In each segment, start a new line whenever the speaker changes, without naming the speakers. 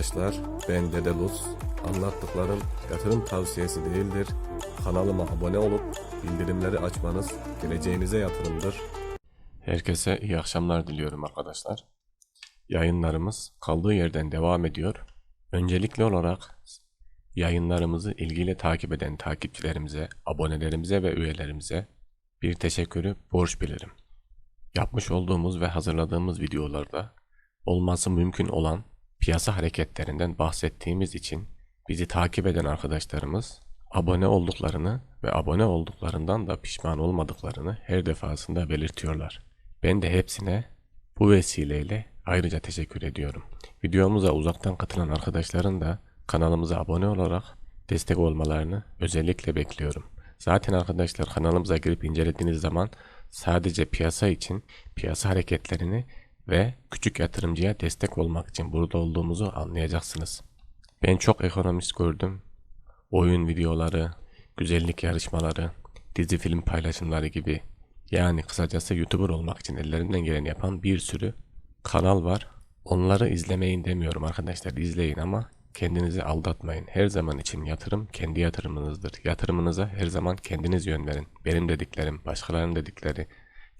Arkadaşlar, ben Dede Luz. Anlattıklarım yatırım tavsiyesi değildir. Kanalıma abone olup bildirimleri açmanız geleceğinize yatırımdır. Herkese iyi akşamlar diliyorum arkadaşlar. Yayınlarımız kaldığı yerden devam ediyor. Öncelikli olarak yayınlarımızı ilgiyle takip eden takipçilerimize, abonelerimize ve üyelerimize bir teşekkürü borç bilirim. Yapmış olduğumuz ve hazırladığımız videolarda olması mümkün olan piyasa hareketlerinden bahsettiğimiz için bizi takip eden arkadaşlarımız abone olduklarını ve abone olduklarından da pişman olmadıklarını her defasında belirtiyorlar. Ben de hepsine bu vesileyle ayrıca teşekkür ediyorum. Videomuza uzaktan katılan arkadaşların da kanalımıza abone olarak destek olmalarını özellikle bekliyorum. Zaten arkadaşlar kanalımıza girip incelediğiniz zaman sadece piyasa için piyasa hareketlerini ve küçük yatırımcıya destek olmak için burada olduğumuzu anlayacaksınız. Ben çok ekonomist gördüm. Oyun videoları, güzellik yarışmaları, dizi film paylaşımları gibi yani kısacası YouTuber olmak için ellerinden geleni yapan bir sürü kanal var. Onları izlemeyin demiyorum arkadaşlar izleyin ama kendinizi aldatmayın. Her zaman için yatırım kendi yatırımınızdır. Yatırımınıza her zaman kendiniz yön verin. Benim dediklerim, başkalarının dedikleri,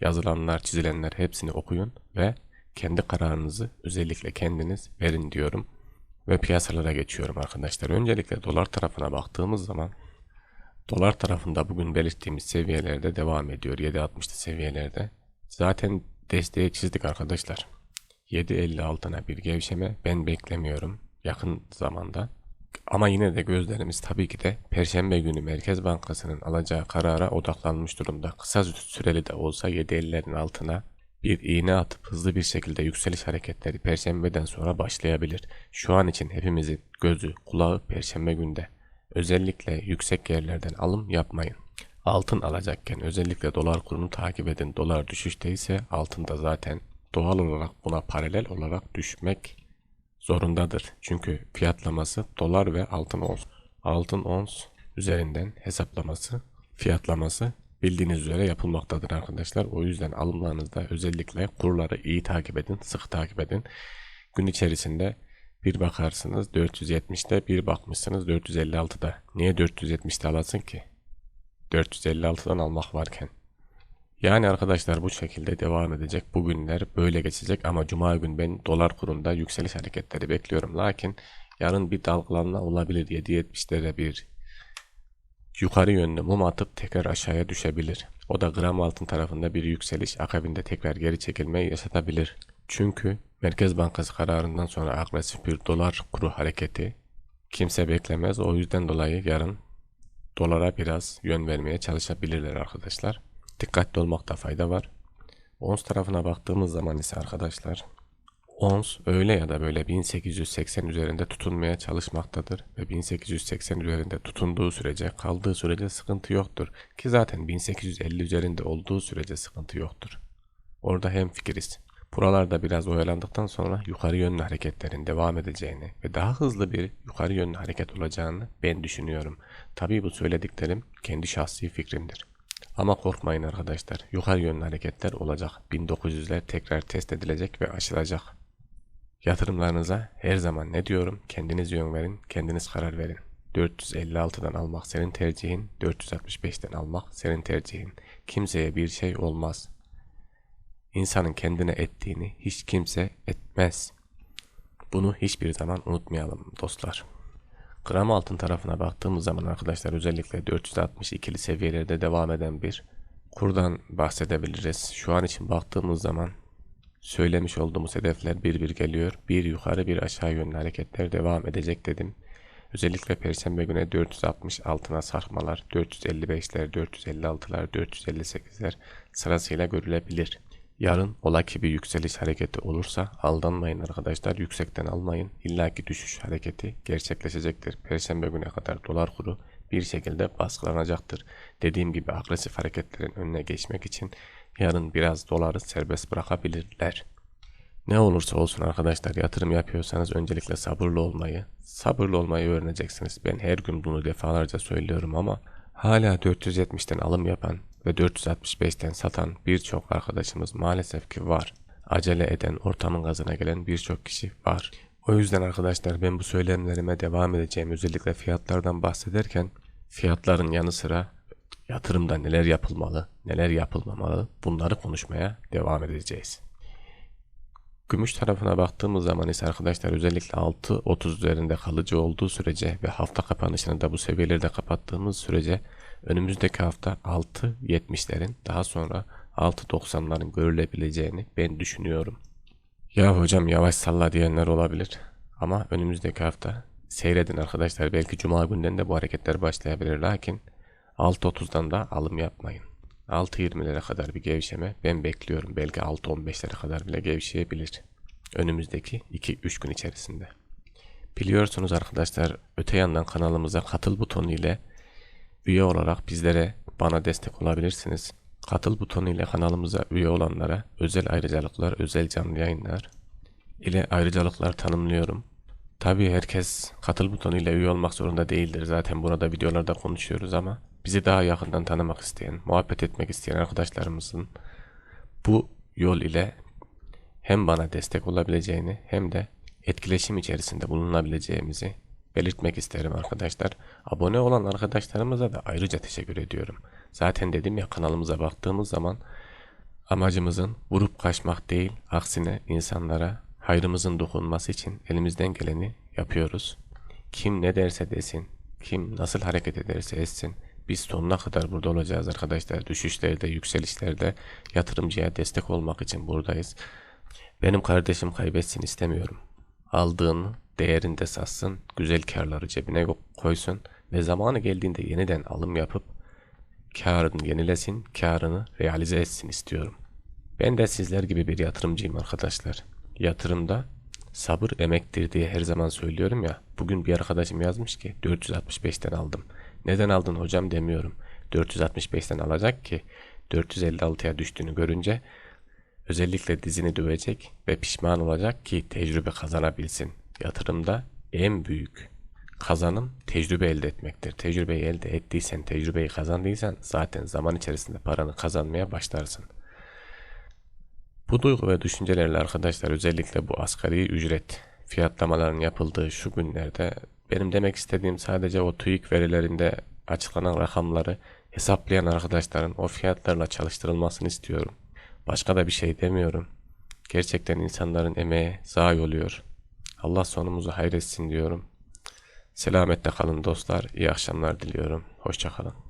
yazılanlar, çizilenler hepsini okuyun ve kendi kararınızı özellikle kendiniz verin diyorum. Ve piyasalara geçiyorum arkadaşlar. Öncelikle dolar tarafına baktığımız zaman dolar tarafında bugün belirttiğimiz seviyelerde devam ediyor. 7.60'lı seviyelerde. Zaten desteği çizdik arkadaşlar. 7.50 altına bir gevşeme ben beklemiyorum yakın zamanda. Ama yine de gözlerimiz tabii ki de Perşembe günü Merkez Bankası'nın alacağı karara odaklanmış durumda. Kısa süreli de olsa 7.50'lerin altına bir iğne atıp hızlı bir şekilde yükseliş hareketleri Perşembeden sonra başlayabilir. Şu an için hepimizin gözü, kulağı Perşembe günde. Özellikle yüksek yerlerden alım yapmayın. Altın alacakken özellikle dolar kurunu takip edin. Dolar düşüşteyse altın da zaten doğal olarak buna paralel olarak düşmek zorundadır. Çünkü fiyatlaması dolar ve altın ons. Altın ons üzerinden hesaplaması, fiyatlaması bildiğiniz üzere yapılmaktadır arkadaşlar. O yüzden alımlarınızda özellikle kurları iyi takip edin, sık takip edin. Gün içerisinde bir bakarsınız 470'te bir bakmışsınız 456'da. Niye 470'te alasın ki? 456'dan almak varken. Yani arkadaşlar bu şekilde devam edecek. Bugünler böyle geçecek ama cuma gün ben dolar kurunda yükseliş hareketleri bekliyorum. Lakin yarın bir dalgalanma olabilir. 7.70'lere bir yukarı yönlü mum atıp tekrar aşağıya düşebilir. O da gram altın tarafında bir yükseliş akabinde tekrar geri çekilmeyi yaşatabilir. Çünkü Merkez Bankası kararından sonra agresif bir dolar kuru hareketi kimse beklemez. O yüzden dolayı yarın dolara biraz yön vermeye çalışabilirler arkadaşlar. Dikkatli olmakta fayda var. Ons tarafına baktığımız zaman ise arkadaşlar Ons öyle ya da böyle 1880 üzerinde tutunmaya çalışmaktadır ve 1880 üzerinde tutunduğu sürece kaldığı sürece sıkıntı yoktur ki zaten 1850 üzerinde olduğu sürece sıkıntı yoktur. Orada hem fikiriz. Buralarda biraz oyalandıktan sonra yukarı yönlü hareketlerin devam edeceğini ve daha hızlı bir yukarı yönlü hareket olacağını ben düşünüyorum. Tabii bu söylediklerim kendi şahsi fikrimdir. Ama korkmayın arkadaşlar. Yukarı yönlü hareketler olacak. 1900'ler tekrar test edilecek ve aşılacak. Yatırımlarınıza her zaman ne diyorum? Kendiniz yön verin, kendiniz karar verin. 456'dan almak senin tercihin, 465'ten almak senin tercihin. Kimseye bir şey olmaz. İnsanın kendine ettiğini hiç kimse etmez. Bunu hiçbir zaman unutmayalım dostlar. Gram altın tarafına baktığımız zaman arkadaşlar özellikle 462'li seviyelerde devam eden bir kurdan bahsedebiliriz. Şu an için baktığımız zaman söylemiş olduğumuz hedefler bir bir geliyor. Bir yukarı bir aşağı yönlü hareketler devam edecek dedim. Özellikle Perşembe günü 460 altına sarkmalar, 455'ler, 456'lar, 458'ler sırasıyla görülebilir. Yarın ola ki bir yükseliş hareketi olursa aldanmayın arkadaşlar. Yüksekten almayın. İlla ki düşüş hareketi gerçekleşecektir. Perşembe güne kadar dolar kuru bir şekilde baskılanacaktır. Dediğim gibi agresif hareketlerin önüne geçmek için yarın biraz doları serbest bırakabilirler. Ne olursa olsun arkadaşlar yatırım yapıyorsanız öncelikle sabırlı olmayı, sabırlı olmayı öğreneceksiniz. Ben her gün bunu defalarca söylüyorum ama hala 470'ten alım yapan ve 465'ten satan birçok arkadaşımız maalesef ki var. Acele eden, ortamın gazına gelen birçok kişi var. O yüzden arkadaşlar ben bu söylemlerime devam edeceğim. Özellikle fiyatlardan bahsederken fiyatların yanı sıra yatırımda neler yapılmalı, neler yapılmamalı bunları konuşmaya devam edeceğiz. Gümüş tarafına baktığımız zaman ise arkadaşlar özellikle 6.30 üzerinde kalıcı olduğu sürece ve hafta kapanışını da bu seviyelerde kapattığımız sürece önümüzdeki hafta 6.70'lerin daha sonra 6.90'ların görülebileceğini ben düşünüyorum. Ya hocam yavaş salla diyenler olabilir ama önümüzdeki hafta seyredin arkadaşlar belki cuma günden de bu hareketler başlayabilir lakin 6.30'dan da alım yapmayın. 6.20'lere kadar bir gevşeme ben bekliyorum. Belki 6.15'lere kadar bile gevşeyebilir. Önümüzdeki 2-3 gün içerisinde. Biliyorsunuz arkadaşlar öte yandan kanalımıza katıl butonu ile üye olarak bizlere bana destek olabilirsiniz. Katıl butonu ile kanalımıza üye olanlara özel ayrıcalıklar, özel canlı yayınlar ile ayrıcalıklar tanımlıyorum. Tabii herkes katıl butonu ile üye olmak zorunda değildir. Zaten burada videolarda konuşuyoruz ama bizi daha yakından tanımak isteyen, muhabbet etmek isteyen arkadaşlarımızın bu yol ile hem bana destek olabileceğini hem de etkileşim içerisinde bulunabileceğimizi belirtmek isterim arkadaşlar. Abone olan arkadaşlarımıza da ayrıca teşekkür ediyorum. Zaten dedim ya kanalımıza baktığımız zaman amacımızın vurup kaçmak değil, aksine insanlara hayrımızın dokunması için elimizden geleni yapıyoruz. Kim ne derse desin, kim nasıl hareket ederse etsin, biz sonuna kadar burada olacağız arkadaşlar. Düşüşlerde, yükselişlerde yatırımcıya destek olmak için buradayız. Benim kardeşim kaybetsin istemiyorum. Aldığını değerinde satsın, güzel karları cebine koysun ve zamanı geldiğinde yeniden alım yapıp karını yenilesin, karını realize etsin istiyorum. Ben de sizler gibi bir yatırımcıyım arkadaşlar. Yatırımda sabır emektir diye her zaman söylüyorum ya. Bugün bir arkadaşım yazmış ki 465'ten aldım. Neden aldın hocam demiyorum. 465'ten alacak ki 456'ya düştüğünü görünce özellikle dizini dövecek ve pişman olacak ki tecrübe kazanabilsin. Yatırımda en büyük kazanım tecrübe elde etmektir. Tecrübeyi elde ettiysen, tecrübeyi kazandıysan zaten zaman içerisinde paranı kazanmaya başlarsın. Bu duygu ve düşüncelerle arkadaşlar özellikle bu asgari ücret fiyatlamaların yapıldığı şu günlerde benim demek istediğim sadece o TÜİK verilerinde açıklanan rakamları hesaplayan arkadaşların o fiyatlarla çalıştırılmasını istiyorum. Başka da bir şey demiyorum. Gerçekten insanların emeği zayi oluyor. Allah sonumuzu hayretsin diyorum. Selametle kalın dostlar. İyi akşamlar diliyorum. Hoşçakalın.